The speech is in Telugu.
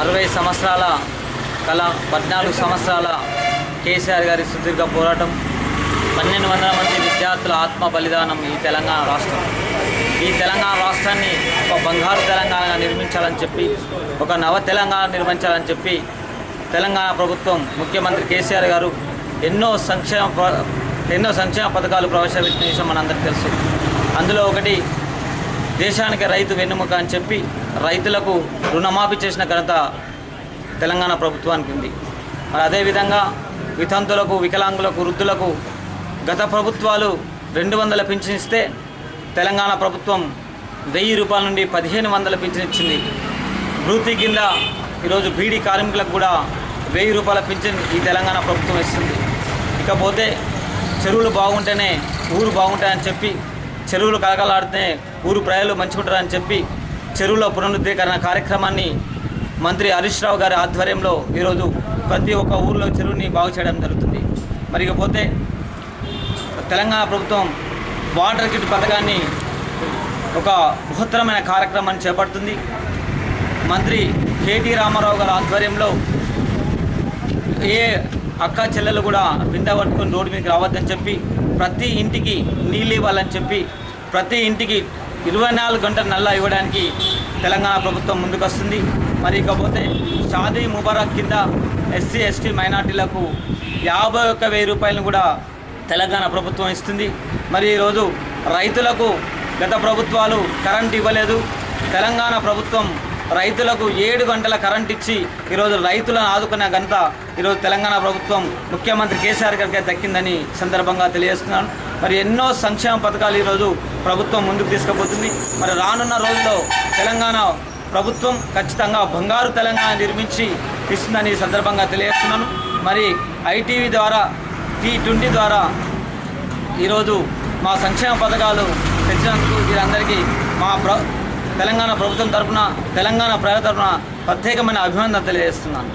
అరవై సంవత్సరాల కల పద్నాలుగు సంవత్సరాల కేసీఆర్ గారి సుదీర్ఘ పోరాటం పన్నెండు వందల మంది విద్యార్థుల ఆత్మ బలిదానం ఈ తెలంగాణ రాష్ట్రం. ఈ తెలంగాణ రాష్ట్రాన్ని ఒక బంగారు తెలంగాణగా నిర్మించాలని చెప్పి ఒక నవ తెలంగాణ నిర్మించాలని చెప్పి తెలంగాణ ప్రభుత్వం ముఖ్యమంత్రి కేసీఆర్ గారు ఎన్నో సంక్షేమ ఎన్నో సంక్షేమ పథకాలు ప్రవేశపెట్టిన విషయం మనందరికీ తెలుసు. అందులో ఒకటి దేశానికి రైతు వెన్నుముక అని చెప్పి రైతులకు రుణమాఫీ చేసిన ఘనత తెలంగాణ ప్రభుత్వానికి ఉంది. మరి అదేవిధంగా వితంతులకు వికలాంగులకు వృద్ధులకు గత ప్రభుత్వాలు రెండు వందల పింఛన్ ఇస్తే తెలంగాణ ప్రభుత్వం వెయ్యి రూపాయల నుండి పదిహేను వందల పింఛన్ ఇచ్చింది. వృత్తి కింద ఈరోజు బీడీ కార్మికులకు కూడా వెయ్యి రూపాయల పింఛన్ ఈ తెలంగాణ ప్రభుత్వం ఇస్తుంది. ఇకపోతే చెరువులు బాగుంటేనే ఊరు బాగుంటాయని చెప్పి చెరువులు కలకలాడితే ఊరు ప్రజలు మంచుకుంటారని చెప్పి చెరువుల పునరుద్ధీకరణ కార్యక్రమాన్ని మంత్రి హరీష్ రావు గారి ఆధ్వర్యంలో ఈరోజు ప్రతి ఒక్క ఊరిలో చెరువుని బాగు చేయడం జరుగుతుంది. మరి తెలంగాణ ప్రభుత్వం వాటర్ కిట్ పథకాన్ని ఒక బృహత్తరమైన కార్యక్రమాన్ని చేపడుతుంది. మంత్రి కేటీ రామారావు గారి ఆధ్వర్యంలో ఏ అక్క చెల్లెలు కూడా బిందె పట్టుకొని రోడ్డు మీదకి రావద్దని చెప్పి ప్రతి ఇంటికి నీళ్ళు ఇవ్వాలని చెప్పి ప్రతి ఇంటికి ఇరవై నాలుగు గంటలు నల్లా ఇవ్వడానికి తెలంగాణ ప్రభుత్వం ముందుకొస్తుంది. మరి ఇకపోతే షాదీ ముబారక్ కింద ఎస్సీ ఎస్టీ మైనార్టీలకు యాభై ఒక్క వెయ్యి రూపాయలను కూడా తెలంగాణ ప్రభుత్వం ఇస్తుంది. మరి ఈరోజు రైతులకు గత ప్రభుత్వాలు కరెంట్ ఇవ్వలేదు. తెలంగాణ ప్రభుత్వం రైతులకు ఏడు గంటల కరెంట్ ఇచ్చి ఈరోజు రైతులను ఆదుకునే ఘనత ఈరోజు తెలంగాణ ప్రభుత్వం ముఖ్యమంత్రి కేసీఆర్ గారికి దక్కిందని సందర్భంగా తెలియజేస్తున్నాను. మరి ఎన్నో సంక్షేమ పథకాలు ఈరోజు ప్రభుత్వం ముందుకు తీసుకుపోతుంది. మరి రానున్న రోజుల్లో తెలంగాణ ప్రభుత్వం ఖచ్చితంగా బంగారు తెలంగాణ నిర్మించి ఇస్తుందని సందర్భంగా తెలియజేస్తున్నాను. మరి ఐటీవీ ద్వారా టీ ట్వంటీ ద్వారా ఈరోజు మా సంక్షేమ పథకాలు తెచ్చినందుకు వీరందరికీ మా ప్ర తెలంగాణ ప్రభుత్వం తరఫున తెలంగాణ ప్రజల తరఫున ప్రత్యేకమైన అభినందన తెలియజేస్తున్నాను.